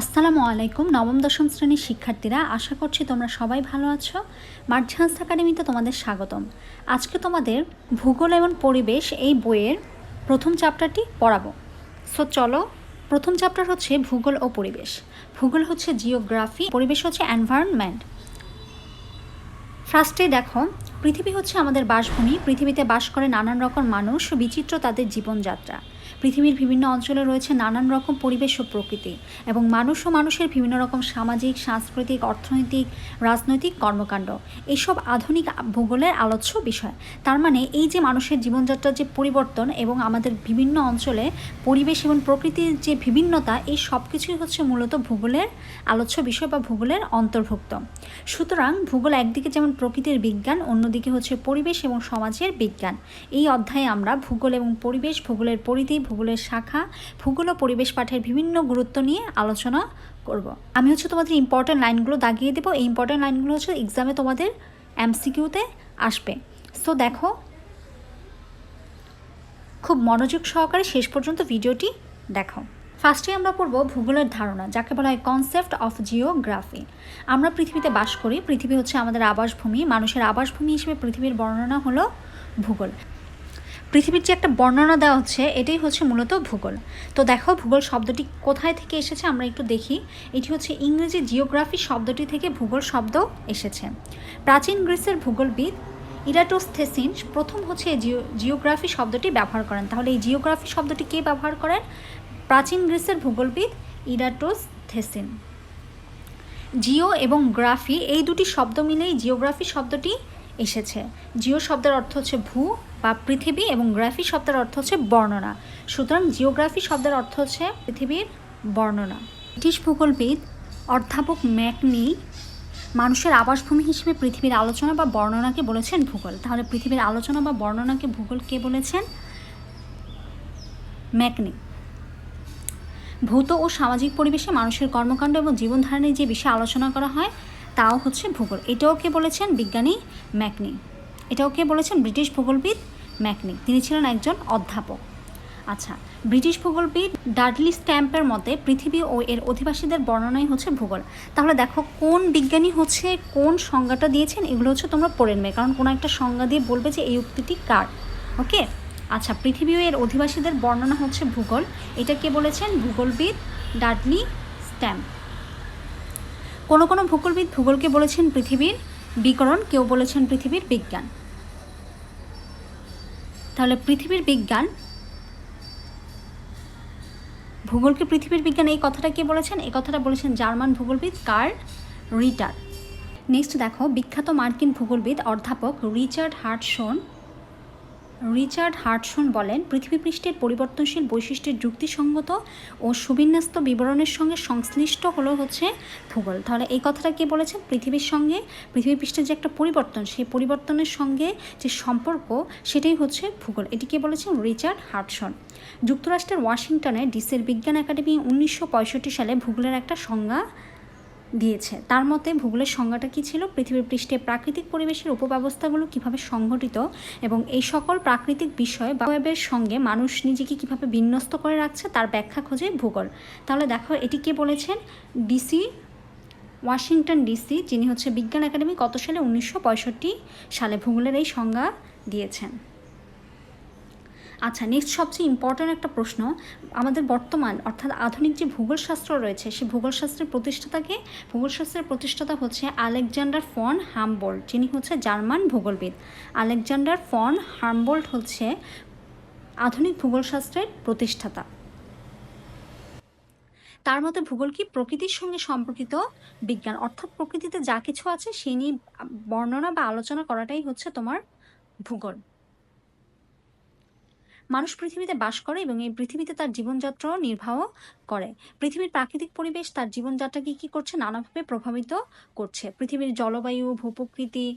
আসসালামু আলাইকুম, নবম, দশম শ্রেণির শিক্ষার্থীরা, আশা করছি তোমরা সবাই ভালো আছো। মার্ঝান্স একাডেমিতে তোমাদের স্বাগতম। আজকে তোমাদের ভূগোল এবং পরিবেশ এই বইয়ের প্রথম চ্যাপ্টারটি পড়াবো। সো চলো, প্রথম চ্যাপ্টার হচ্ছে ভূগোল ও পরিবেশ। ভূগোল হচ্ছে জিওগ্রাফি, পরিবেশ হচ্ছে এনভায়রনমেন্ট। ফার্স্টে দেখো, পৃথিবী হচ্ছে আমাদের বাসভূমি, পৃথিবীতে বাস করে নানান রকম মানুষ, বিচিত্র তাদের জীবনযাত্রা। পৃথিবীর বিভিন্ন অঞ্চলে রয়েছে নানান রকম পরিবেশ ও প্রকৃতি এবং মানুষ ও মানুষের বিভিন্ন রকম সামাজিক, সাংস্কৃতিক, অর্থনৈতিক, রাজনৈতিক কর্মকাণ্ড। এসব আধুনিক ভূগোলের আলোচ্য বিষয়। তার মানে এই যে মানুষের জীবনযাত্রার যে পরিবর্তন এবং আমাদের বিভিন্ন অঞ্চলে পরিবেশ এবং প্রকৃতির যে বিভিন্নতা, এই সব কিছুই হচ্ছে মূলত ভূগোলের আলোচ্য বিষয় বা ভূগোলের অন্তর্ভুক্ত। সুতরাং ভূগোল একদিকে যেমন প্রকৃতির বিজ্ঞান, অন্যদিকে হচ্ছে পরিবেশ এবং সমাজের বিজ্ঞান। এই অধ্যায়ে আমরা ভূগোল এবং পরিবেশ, ভূগোলের পরিধি ভূগোলের শাখা, ভূগোল ও পরিবেশ পাঠের বিভিন্ন গুরুত্ব নিয়ে আলোচনা করব। আমি হচ্ছে তোমাদের ইম্পর্ট্যান্ট লাইনগুলো দাগিয়ে দেবো। এই ইম্পর্ট্যান্ট লাইনগুলো হচ্ছে এক্সামে তোমাদের এমসিকিউতে আসবে। সো দেখো, খুব মনোযোগ সহকারে শেষ পর্যন্ত ভিডিওটি দেখো। ফার্স্টে আমরা পড়ব ভূগোলের ধারণা, যাকে বলা হয় কনসেপ্ট অফ জিওগ্রাফি আমরা পৃথিবীতে বাস করি, পৃথিবী হচ্ছে আমাদের আবাসভূমি। মানুষের আবাসভূমি হিসেবে পৃথিবীর বর্ণনা হলো ভূগোল। পৃথিবীর যে একটা বর্ণনা দেওয়া হচ্ছে, এটাই হচ্ছে মূলত ভূগোল। তো দেখো, ভূগোল শব্দটি কোথায় থেকে এসেছে আমরা একটু দেখি। এটি হচ্ছে ইংরেজি জিওগ্রাফি শব্দটি থেকে ভূগোল শব্দ এসেছে। প্রাচীন গ্রিসের ভূগোলবিদ ইরাটোস্থেসিন প্রথম হচ্ছে জিও জিওগ্রাফি শব্দটি ব্যবহার করেন। তাহলে এই জিওগ্রাফি শব্দটি কে ব্যবহার করেন? প্রাচীন গ্রিসের ভূগোলবিদ ইরাটোস্থেসিন। জিও এবং গ্রাফি, এই দুটি শব্দ মিলেই জিওগ্রাফি শব্দটি এসেছে। জিও শব্দের অর্থ হচ্ছে ভূ বা পৃথিবী এবং গ্রাফি শব্দের অর্থ হচ্ছে বর্ণনা। সুতরাং জিওগ্রাফি শব্দের অর্থ হচ্ছে পৃথিবীর বর্ণনা। ব্রিটিশ ভূগোলবিদ অধ্যাপক ম্যাকনি মানুষের আবাসভূমি হিসেবে পৃথিবীর আলোচনা বা বর্ণনাকে বলেছেন ভূগোল। তাহলে পৃথিবীর আলোচনা বা বর্ণনাকে ভূগোল কে বলেছেন? ম্যাকনি। ভৌত ও সামাজিক পরিবেশে মানুষের কর্মকাণ্ড এবং জীবনধারণের যে বিষয়ে আলোচনা করা হয় তাও হচ্ছে ভূগোল। এটাও কে বলেছেন বিজ্ঞানী ম্যাকনি। এটাও কে বলেছেন ব্রিটিশ ভূগোলবিদ ম্যাকনি। তিনি ছিলেন একজন অধ্যাপক। আচ্ছা ব্রিটিশ ভূগোলবিদ ডাডলি স্ট্যাম্পের মতে পৃথিবী ও এর অধিবাসীদের বর্ণনাই হচ্ছে ভূগোল। তাহলে দেখো, কোন বিজ্ঞানী হচ্ছে কোন সংজ্ঞাটা দিয়েছেন, এগুলো হচ্ছে তোমরা পড়ে নেবে, কারণ কোনো একটা সংজ্ঞা দিয়ে বলবে যে এই উক্তিটি কার। ওকে? আচ্ছা পৃথিবী ও এর অধিবাসীদের বর্ণনা হচ্ছে ভূগোল। এটা কে বলেছেন? ভূগোলবিদ ডাডলি স্ট্যাম্প। কোনো কোনো ভূগোলবিদ ভূগোলকে বলেছেন পৃথিবীর বিকরণ, কেউ বলেছেন পৃথিবীর বিজ্ঞান। তাহলে পৃথিবীর বিজ্ঞান, ভূগোলকে পৃথিবীর বিজ্ঞান, এই কথাটা কে বলেছেন? এই কথাটা বলেছেন জার্মান ভূগোলবিদ কার রিটার। নেক্সট দেখো, বিখ্যাত মার্কিন ভূগোলবিদ, অধ্যাপক রিচার্ড হার্টসন রিচার্ড হার্টসন বলেন, পৃথিবী পৃষ্ঠের পরিবর্তনশীল বৈশিষ্ট্যের যুক্তিসঙ্গত ও সুবিন্যস্ত বিবরণের সঙ্গে সংশ্লিষ্ট হলো হচ্ছে ভূগোল। তাহলে এই কথাটা কে বলেছেন? পৃথিবীর সঙ্গে, পৃথিবী পৃষ্ঠের যে একটা পরিবর্তন, সেই পরিবর্তনের সঙ্গে যে সম্পর্ক, সেটাই হচ্ছে ভূগোল। এটি কে বলেছেন? Richard Hartshorne. যুক্তরাষ্ট্রের ওয়াশিংটনে ডিসের বিজ্ঞান একাডেমি উনিশশো পঁয়ষট্টি সালে ভূগোলের একটা সংজ্ঞা দিয়েছে। তার মতে, ভূগোলের সংজ্ঞাটা কী ছিল? পৃথিবীর পৃষ্ঠে প্রাকৃতিক পরিবেশের উপব্যবস্থাগুলো কীভাবে সংঘটিত এবং এই সকল প্রাকৃতিক বিষয় বা সঙ্গে মানুষ নিজেকে কীভাবে বিন্যস্ত করে রাখছে তার ব্যাখ্যা খোঁজে ভূগোল। তাহলে দেখো, এটি কে বলেছেন? ডিসি ওয়াশিংটন ডিসি যিনি হচ্ছে বিজ্ঞান একাডেমি কত সালে উনিশশো পঁয়ষট্টি সালে ভূগোলের এই সংজ্ঞা দিয়েছেন। আচ্ছা নেক্সট সবচেয়ে ইম্পর্ট্যান্ট একটা প্রশ্ন, আমাদের বর্তমান অর্থাৎ আধুনিক যে ভূগোলশাস্ত্র রয়েছে সেই ভূগোলশাস্ত্রের প্রতিষ্ঠাতাকে ভূগোলশাস্ত্রের প্রতিষ্ঠাতা হচ্ছে আলেকজান্ডার ফন হামবোল্ট, যিনি হচ্ছে জার্মান ভূগোলবিদ। আলেকজান্ডার ফন হামবোল্ট হচ্ছে আধুনিক ভূগোলশাস্ত্রের প্রতিষ্ঠাতা। তার মতে ভূগোল কি প্রকৃতির সঙ্গে সম্পর্কিত? বিজ্ঞান, অর্থাৎ প্রকৃতিতে যা কিছু আছে সেই নিয়ে বর্ণনা বা আলোচনা করাটাই হচ্ছে তোমার ভূগোল। মানুষ পৃথিবীতে বাস করে এবং এই পৃথিবীতে তার জীবনযাত্রাও নির্বাহ করে। পৃথিবীর প্রাকৃতিক পরিবেশ তার জীবনযাত্রাকে কী করছে নানাভাবে প্রভাবিত করছে। পৃথিবীর জলবায়ু, ভূপ্রকৃতি,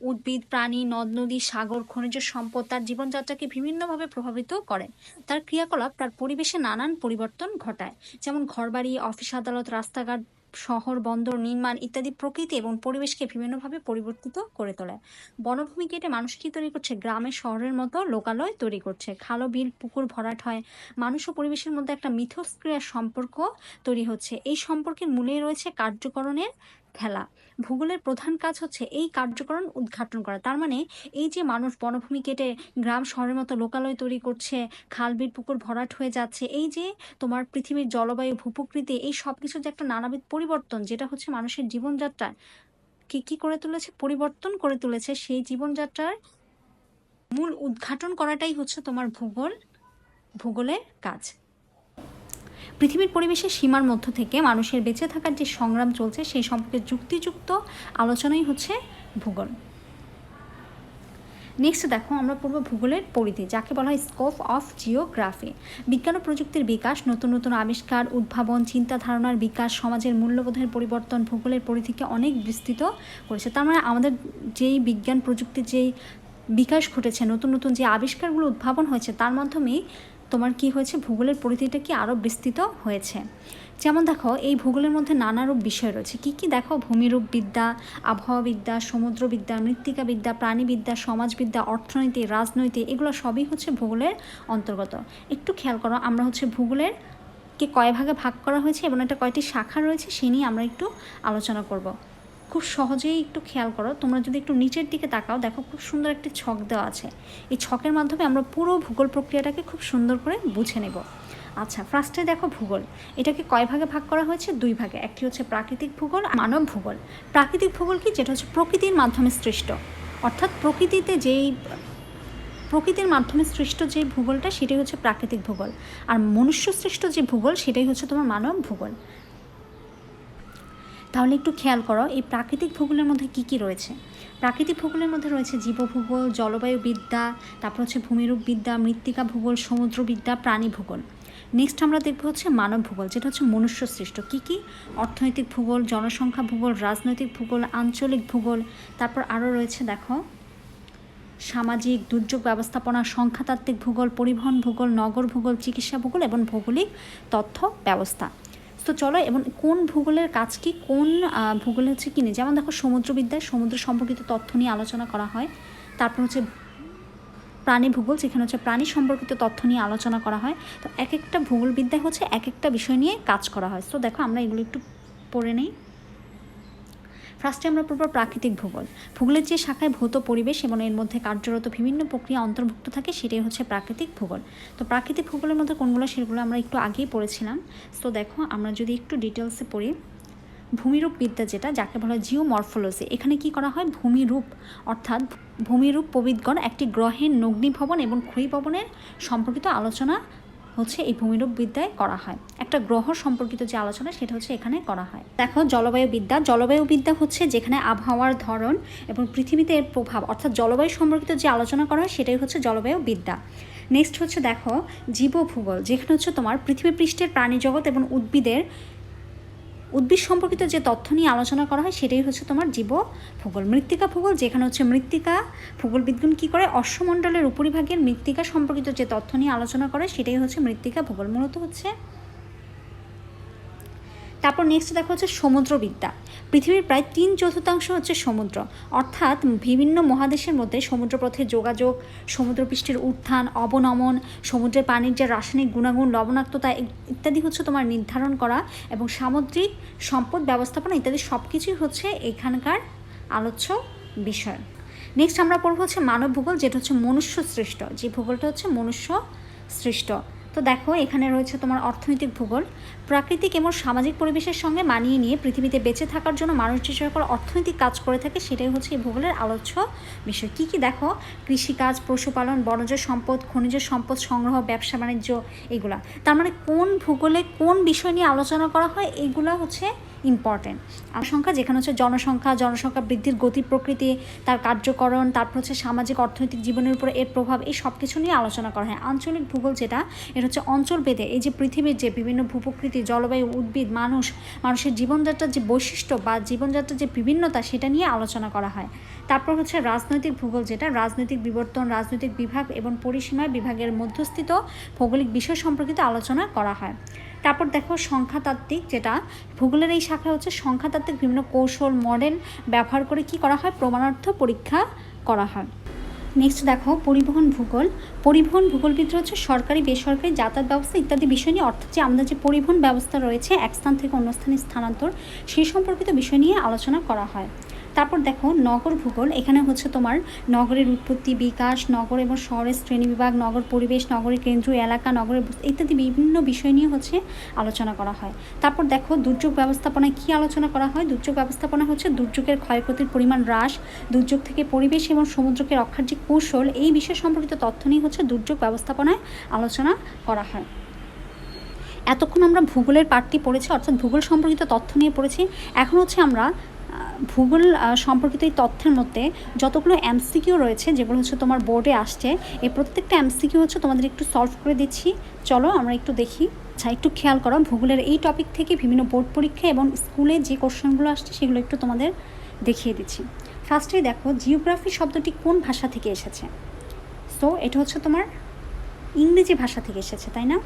উদ্ভিদ, প্রাণী, নদ, নদী, সাগর, খনিজ সম্পদ তার জীবনযাত্রাকে বিভিন্নভাবে প্রভাবিত করে। তার ক্রিয়াকলাপ তার পরিবেশে নানান পরিবর্তন ঘটায়। যেমন ঘরবাড়ি, অফিস আদালত, রাস্তাঘাট শহর, বন্দর, নির্মাণ ইত্যাদি প্রকৃতি এবং পরিবেশকে বিভিন্নভাবে পরিবর্তিত করে তোলে। বনভূমি কেটে মানুষ কি তৈরি করছে? গ্রামে, শহরের মতো লোকালয় তৈরি করছে। খালো বিল, পুকুর ভরাট হয়। মানুষ ও পরিবেশের মধ্যে একটা মিথস্ক্রিয়ার সম্পর্ক তৈরি হচ্ছে। এই সম্পর্কের মূলেই রয়েছে কার্যকরণের খেলা। ভূগোলের প্রধান কাজ হচ্ছে এই কার্যকরণ উদ্ঘাটন করা। তার মানে এই যে মানুষ বনভূমি কেটে গ্রাম শহরের মতো লোকালয় তৈরি করছে, খালবিল পুকুর ভরাট হয়ে যাচ্ছে, এই যে তোমার পৃথিবীর জলবায়ু, ভূপ্রকৃতি, এই সব কিছুর যে একটা নানাবিধ পরিবর্তন, যেটা হচ্ছে মানুষের জীবনযাত্রায় কি কি করে তুলেছে, পরিবর্তন করে তুলেছে সেই জীবনযাত্রার মূল উদ্ঘাটন করাটাই হচ্ছে তোমার ভূগোল, ভূগোলের কাজ। পৃথিবীর পরিবেশের সীমার মধ্য থেকে মানুষের বেঁচে থাকার যে সংগ্রাম চলছে, সেই সম্পর্কে যুক্তিযুক্ত আলোচনাই হচ্ছে ভূগোল। নেক্সট দেখো, আমরা পড়ব ভূগোলের পরিধি, যাকে বলা হয় স্কোপ অফ জিওগ্রাফি বিজ্ঞান ও প্রযুক্তির বিকাশ, নতুন নতুন আবিষ্কার, উদ্ভাবন চিন্তা ধারণার বিকাশ, সমাজের মূল্যবোধের পরিবর্তন ভূগোলের পরিধিকে অনেক বিস্তৃত করেছে। তার মানে আমাদের যেই বিজ্ঞান, প্রযুক্তির যেই বিকাশ ঘটেছে, নতুন নতুন যে আবিষ্কারগুলো উদ্ভাবন হয়েছে, তার মাধ্যমেই তোমার কি হয়েছে? ভূগোলের পরিধিটা কি আরও বিস্তৃত হয়েছে? যেমন দেখো, এই ভূগোলের মধ্যে নানারূপ বিষয় রয়েছে। কি কি দেখো? ভূমিরূপ বিদ্যা আবহাওয়াবিদ্যা, সমুদ্রবিদ্যা, মৃত্তিকাবিদ্যা, প্রাণীবিদ্যা, সমাজবিদ্যা, অর্থনীতি, রাজনৈতিক, এগুলো সবই হচ্ছে ভূগোলের অন্তর্গত। একটু খেয়াল করো, আমরা হচ্ছে ভূগোলের কে কয় ভাগে ভাগ করা হয়েছে এবং এটা কয়টি শাখা রয়েছে, সে নিয়ে আমরা একটু আলোচনা করব। খুব সহজেই একটু খেয়াল করো, তোমরা যদি একটু নিচের দিকে তাকাও, দেখো খুব সুন্দর একটি ছক দেওয়া আছে। এই ছকের মাধ্যমে আমরা পুরো ভূগোল প্রক্রিয়াটাকে খুব সুন্দর করে বুঝে নেব। আচ্ছা ফার্স্টে দেখো ভূগোল। এটাকে কয় ভাগে ভাগ করা হয়েছে? দুই ভাগে। একটি হচ্ছে প্রাকৃতিক ভূগোল আর মানব ভূগোল। প্রাকৃতিক ভূগোল কি? যেটা হচ্ছে প্রকৃতির মাধ্যমে সৃষ্ট। অর্থাৎ প্রকৃতিতে যেই, প্রকৃতির মাধ্যমে সৃষ্ট যে ভূগোলটা, সেটাই হচ্ছে প্রাকৃতিক ভূগোল। আর মনুষ্য সৃষ্ট যে ভূগোল, সেটাই হচ্ছে তোমার মানব ভূগোল। তাহলে একটু খেয়াল করো, এই প্রাকৃতিক ভূগোলের মধ্যে কি কি রয়েছে? প্রাকৃতিক ভূগোলের মধ্যে রয়েছে জীবভূগোল জলবায়ু বিদ্যা তারপর হচ্ছে ভূমিরূপ বিদ্যা মৃত্তিকা ভূগোল, সমুদ্রবিদ্যা প্রাণী ভূগোল নেক্সট আমরা দেখব হচ্ছে মানব ভূগোল যেটা হচ্ছে মনুষ্য সৃষ্ট কী কী? অর্থনৈতিক ভূগোল, জনসংখ্যা ভূগোল, রাজনৈতিক ভূগোল, আঞ্চলিক ভূগোল, তারপর আরও রয়েছে দেখো, সামাজিক দুর্যোগ ব্যবস্থাপনা, সংখ্যাতাত্ত্বিক ভূগোল, পরিবহন ভূগোল, নগর ভূগোল, চিকিৎসা ভূগোল এবং ভৌগোলিক তথ্য ব্যবস্থা। তো চলো এবং কোন ভূগোলের কাজ কি, কোন ভূগোল হচ্ছে কিনে যেমন দেখো সমুদ্রবিদ্যায় সমুদ্র সম্পর্কিত তথ্য নিয়ে আলোচনা করা হয়। তারপর হচ্ছে প্রাণী ভূগোল, যেখানে হচ্ছে প্রাণী সম্পর্কিত তথ্য নিয়ে আলোচনা করা হয়। তো এক একটা ভূগোলবিদ্যায় হচ্ছে এক একটা বিষয় নিয়ে কাজ করা হয়। তো দেখো আমরা এগুলো একটু পড়ে নেই। ফার্স্টে আমরা পড়ব প্রাকৃতিক ভূগোল। ভূগোলের যে শাখায় ভৌত পরিবেশ এবং এর মধ্যে কার্যরত বিভিন্ন প্রক্রিয়া অন্তর্ভুক্ত থাকে, সেটাই হচ্ছে প্রাকৃতিক ভূগোল। তো প্রাকৃতিক ভূগোলের মধ্যে কোনগুলো, সেগুলো আমরা একটু আগেই পড়েছিলাম। তো দেখো, আমরা যদি একটু ডিটেলসে পড়ি। ভূমিরূপ বিদ্যা যেটা, যাকে বলা হয় জিওমরফোলজি এখানে কি করা হয়? ভূমিরূপ, অর্থাৎ ভূমিরূপ পবিতগণ একটি গ্রহের নগ্নি ভবন এবং ক্ষয়ী ভবনের সম্পর্কিত আলোচনা হচ্ছে এই ভূমিরূপ বিদ্যায় করা হয়। একটা গ্রহ সম্পর্কিত যে আলোচনা, সেটা হচ্ছে এখানে করা হয়। দেখো জলবায়ু বিদ্যা জলবায়ু বিদ্যা হচ্ছে যেখানে আবহাওয়ার ধরন এবং পৃথিবীতে এর প্রভাব, অর্থাৎ জলবায়ু সম্পর্কিত যে আলোচনা করা হয়, সেটাই হচ্ছে জলবায়ু বিদ্যা নেক্সট হচ্ছে, দেখো, জীবভূগোল, যেখানে হচ্ছে তোমার পৃথিবী পৃষ্ঠের প্রাণী জগৎ এবং উদ্ভিদের উদ্ভিদ সম্পর্কিত যে তথ্য নিয়ে আলোচনা করা হয়, সেটাই হচ্ছে তোমার জীব ভূগোল মৃত্তিকা ভূগোল, যেখানে হচ্ছে মৃত্তিকা ভূগোল বিজ্ঞান কী করে অশ্বমণ্ডলের উপরিভাগের মৃত্তিকা সম্পর্কিত যে তথ্য নিয়ে আলোচনা করে, সেটাই হচ্ছে মৃত্তিকা ভূগোল। মূলত হচ্ছে তারপর নেক্সট দেখো হচ্ছে সমুদ্রবিদ্যা। পৃথিবীর প্রায় তিন চতুর্থাংশ হচ্ছে সমুদ্র। অর্থাৎ বিভিন্ন মহাদেশের মধ্যে সমুদ্রপথে যোগাযোগ, সমুদ্রপৃষ্ঠের উত্থান, অবনমন, সমুদ্রের পানির যে রাসায়নিক গুণাগুণ, লবণাক্ততা ইত্যাদি হচ্ছে তোমার নির্ধারণ করা এবং সামুদ্রিক সম্পদ ব্যবস্থাপনা ইত্যাদি সব কিছুই হচ্ছে এখানকার আলোচ্য বিষয়। নেক্সট আমরা পড়ব হচ্ছে মানব ভূগোল যেটা হচ্ছে মনুষ্য সৃষ্ট যে ভূগোলটা হচ্ছে মনুষ্য সৃষ্ট তো দেখো, এখানে রয়েছে তোমার অর্থনৈতিক ভূগোল। প্রাকৃতিক এবং সামাজিক পরিবেশের সঙ্গে মানিয়ে নিয়ে পৃথিবীতে বেঁচে থাকার জন্য মানুষ যে সকল অর্থনৈতিক কাজ করে থাকে, সেটাই হচ্ছে এই ভূগোলের আলোচ্য বিষয়। কী কী দেখো? কৃষিকাজ, পশুপালন, বনজ সম্পদ, খনিজ সম্পদ সংগ্রহ, ব্যবসা, বাণিজ্য, এগুলা। তার মানে কোন ভূগোলে কোন বিষয় নিয়ে আলোচনা করা হয়, এগুলো হচ্ছে ইম্পর্টেন্ট সংখ্যা, যেখানে হচ্ছে জনসংখ্যা জনসংখ্যা বৃদ্ধির গতি প্রকৃতি, তার কার্যকরণ, তারপর হচ্ছে সামাজিক অর্থনৈতিক জীবনের উপরে এর প্রভাব, এই সব কিছু নিয়ে আলোচনা করা হয়। আঞ্চলিক ভূগোল যেটা এটা হচ্ছে অঞ্চল ভেদে এই যে পৃথিবীর যে বিভিন্ন ভূপ্রকৃতি, জলবায়ু, উদ্ভিদ, মানুষ, মানুষের জীবনযাত্রার যে বৈশিষ্ট্য বা জীবনযাত্রার যে বিভিন্নতা, সেটা নিয়ে আলোচনা করা হয়। তারপর হচ্ছে রাজনৈতিক ভূগোল যেটা, রাজনৈতিক বিবর্তন, রাজনৈতিক বিভাগ এবং পরিসীমা বিভাগের মধ্যস্থিত ভৌগোলিক বিষয় সম্পর্কিত আলোচনা করা হয়। তারপর দেখো সংখ্যাতাত্ত্বিক, যেটা ভূগোলের এই শাখা হচ্ছে সংখ্যাতাত্ত্বিক বিভিন্ন কৌশল মডেল ব্যবহার করে কি করা হয়? প্রমাণার্থ পরীক্ষা করা হয়। নেক্সট দেখো পরিবহন ভূগোল। পরিবহন ভূগোলবিদরা হচ্ছে সরকারি, বেসরকারি যাতায়াত ব্যবস্থা ইত্যাদি বিষয় নিয়ে, অর্থাৎ যে আমাদের যে পরিবহন ব্যবস্থা রয়েছে, এক স্থান থেকে অন্য স্থানে স্থানান্তর সেই সম্পর্কিত বিষয় নিয়ে আলোচনা করা হয়। তারপর দেখো, নগর ভূগোল, এখানে হচ্ছে তোমার নগরের উৎপত্তি, বিকাশ, নগর এবং শহরের শ্রেণি বিভাগ, নগর পরিবেশ, নগরের কেন্দ্রীয় এলাকা, নগরের ইত্যাদি বিভিন্ন বিষয় নিয়ে হচ্ছে আলোচনা করা হয়। তারপর দেখো, দুর্যোগ ব্যবস্থাপনায় কী আলোচনা করা হয়? দুর্যোগ ব্যবস্থাপনা হচ্ছে দুর্যোগের ক্ষয়ক্ষতির পরিমাণ হ্রাস, দুর্যোগ থেকে পরিবেশ এবং সমুদ্রকে রক্ষার যে কৌশল, এই বিষয় সম্পর্কিত তথ্য নিয়ে হচ্ছে দুর্যোগ ব্যবস্থাপনায় আলোচনা করা হয়। এতক্ষণ আমরা ভূগোলের পাঠটি পড়েছি, অর্থাৎ ভূগোল সম্পর্কিত তথ্য নিয়ে পড়েছি। এখন হচ্ছে আমরা ভূগোল সম্পর্কিত এই তথ্যের মধ্যে যতগুলো এমসিকিউ রয়েছে, যেগুলো হচ্ছে তোমার বোর্ডে আসছে, এই প্রত্যেকটা এমসিকিউ হচ্ছে তোমাদের একটু সলভ করে দিচ্ছি। চলো আমরা একটু দেখি। আচ্ছা একটু খেয়াল করো, ভূগোলের এই টপিক থেকে বিভিন্ন বোর্ড পরীক্ষা এবং স্কুলে যে কোশ্চেনগুলো আসছে, সেগুলো একটু তোমাদের দেখিয়ে দিচ্ছি। ফার্স্টেই দেখো জিওগ্রাফি শব্দটি কোন ভাষা থেকে এসেছে? সো এটা হচ্ছে তোমার ইংরেজি ভাষা থেকে এসেছে, তাই না?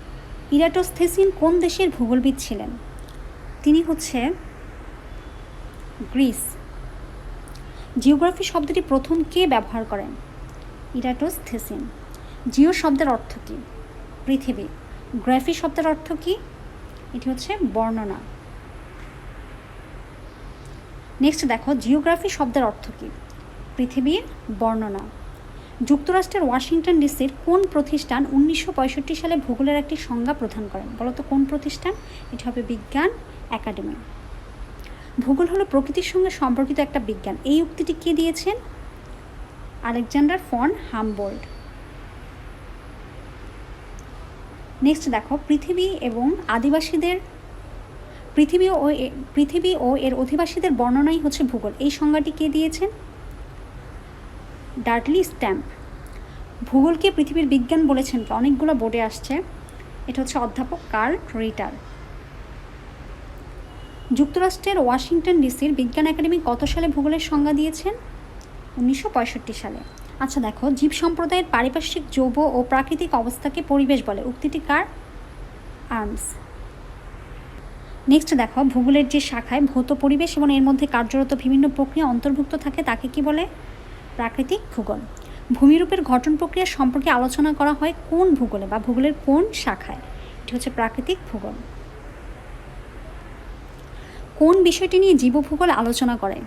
ইরাটোস্থেসিন কোন দেশের ভূগোলবিদ ছিলেন? তিনি হচ্ছে গ্রিস। জিওগ্রাফি শব্দটি প্রথম কে ব্যবহার করেন? ইরাটোস থেসিন। জিও শব্দের অর্থ কী? পৃথিবী। গ্রাফি শব্দের অর্থ কী? এটি হচ্ছে বর্ণনা। নেক্সট দেখো, জিওগ্রাফি শব্দের অর্থ কী? পৃথিবীর বর্ণনা। যুক্তরাষ্ট্রের ওয়াশিংটন ডিসির কোন প্রতিষ্ঠান উনিশশো পঁয়ষট্টি সালে ভূগোলের একটি সংজ্ঞা প্রদান করেন? বলতো কোন প্রতিষ্ঠান? এটি হবে বিজ্ঞান একাডেমি। ভূগোল হলো প্রকৃতির সঙ্গে সম্পর্কিত একটা বিজ্ঞান। এই উক্তিটি কে দিয়েছেন? Alexander von Humboldt. নেক্সট দেখো, পৃথিবী এবং আদিবাসীদের, পৃথিবী ও পৃথিবী ও এর অধিবাসীদের বর্ণনাই হচ্ছে ভূগোল। এই সংজ্ঞাটি কে দিয়েছেন? ডার্টলি স্ট্যাম্প। ভূগোলকে পৃথিবীর বিজ্ঞান বলেছেন? অনেকগুলো বোর্ডে আসছে। এটা হচ্ছে অধ্যাপক কার্ল রিটার। যুক্তরাষ্ট্রের ওয়াশিংটন ডিসির বিজ্ঞান একাডেমি কত সালে ভূগোলের সংজ্ঞা দিয়েছেন? উনিশশো পঁয়ষট্টি সালে। আচ্ছা দেখো, জীব সম্প্রদায়ের পারিপার্শ্বিক যৌব ও প্রাকৃতিক অবস্থাকে পরিবেশ বলে। উক্তিটি কার? আর্মস। নেক্সট দেখো, ভূগোলের যে শাখায় ভৌত পরিবেশ এবং এর মধ্যে কার্যরত বিভিন্ন প্রক্রিয়া অন্তর্ভুক্ত থাকে, তাকে কি বলে? প্রাকৃতিক ভূগোল। ভূমিরূপের গঠন প্রক্রিয়া সম্পর্কে আলোচনা করা হয় কোন ভূগোলে বা ভূগোলের কোন শাখায়? এটি হচ্ছে প্রাকৃতিক ভূগোল। কোন বিষয়টি নিয়ে জীবভূগোল আলোচনা করে?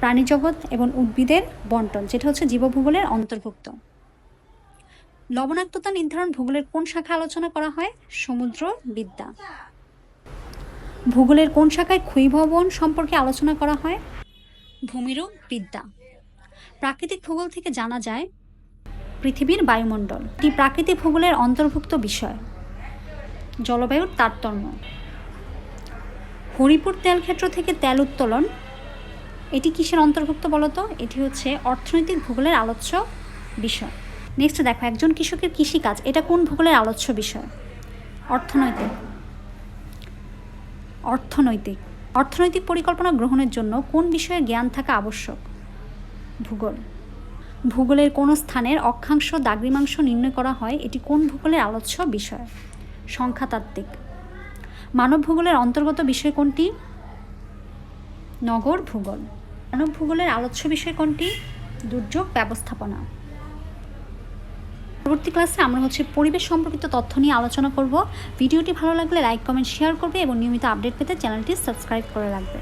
প্রাণীজগৎ এবং উদ্ভিদের বন্টন, যেটা হচ্ছে জীবভূগোলের অন্তর্ভুক্ত। লবণাক্ততা নির্ধারণ ভূগোলের কোন শাখা আলোচনা করা হয়? সমুদ্র বিদ্যা। ভূগোলের কোন শাখায় ক্ষয়ভবন সম্পর্কে আলোচনা করা হয়? ভূমিরূপ বিদ্যা। প্রাকৃতিক ভূগোল থেকে জানা যায়, পৃথিবীর বায়ুমণ্ডল, এটি প্রাকৃতিক ভূগোলের অন্তর্ভুক্ত বিষয়। জলবায়ুর তারতম্য। হরিপুর তেলক্ষেত্র থেকে তেল উত্তোলন। এটি কিসের অন্তর্ভুক্ত বলতো? এটি হচ্ছে অর্থনৈতিক ভূগোলের আলোচ্য বিষয়। নেক্সট দেখো, একজন কৃষকের কৃষিকাজ, এটা কোন ভূগোলের আলোচ্য বিষয়? অর্থনৈতিক। অর্থনৈতিক। অর্থনৈতিক পরিকল্পনা গ্রহণের জন্য কোন বিষয়ে জ্ঞান থাকা আবশ্যক? ভূগোল। ভূগোলের কোন স্থানের অক্ষাংশ দাগ্রিমাংশ নির্ণয় করা হয়, এটি কোন ভূগোলের আলোচ্য বিষয়? সংখ্যাতাত্ত্বিক। মানব ভূগোলের অন্তর্গত বিষয় কোনটি? নগর ভূগোল। মানব ভূগোলের আলোচ্য বিষয় কোনটি? দুর্যোগ ব্যবস্থাপনা। পরবর্তী ক্লাসে আমরা হচ্ছে পরিবেশ সম্পর্কিত তথ্য নিয়ে আলোচনা করব। ভিডিওটি ভালো লাগলে লাইক, কমেন্ট, শেয়ার করবে এবং নিয়মিত আপডেট পেতে চ্যানেলটি সাবস্ক্রাইব করে রাখবে।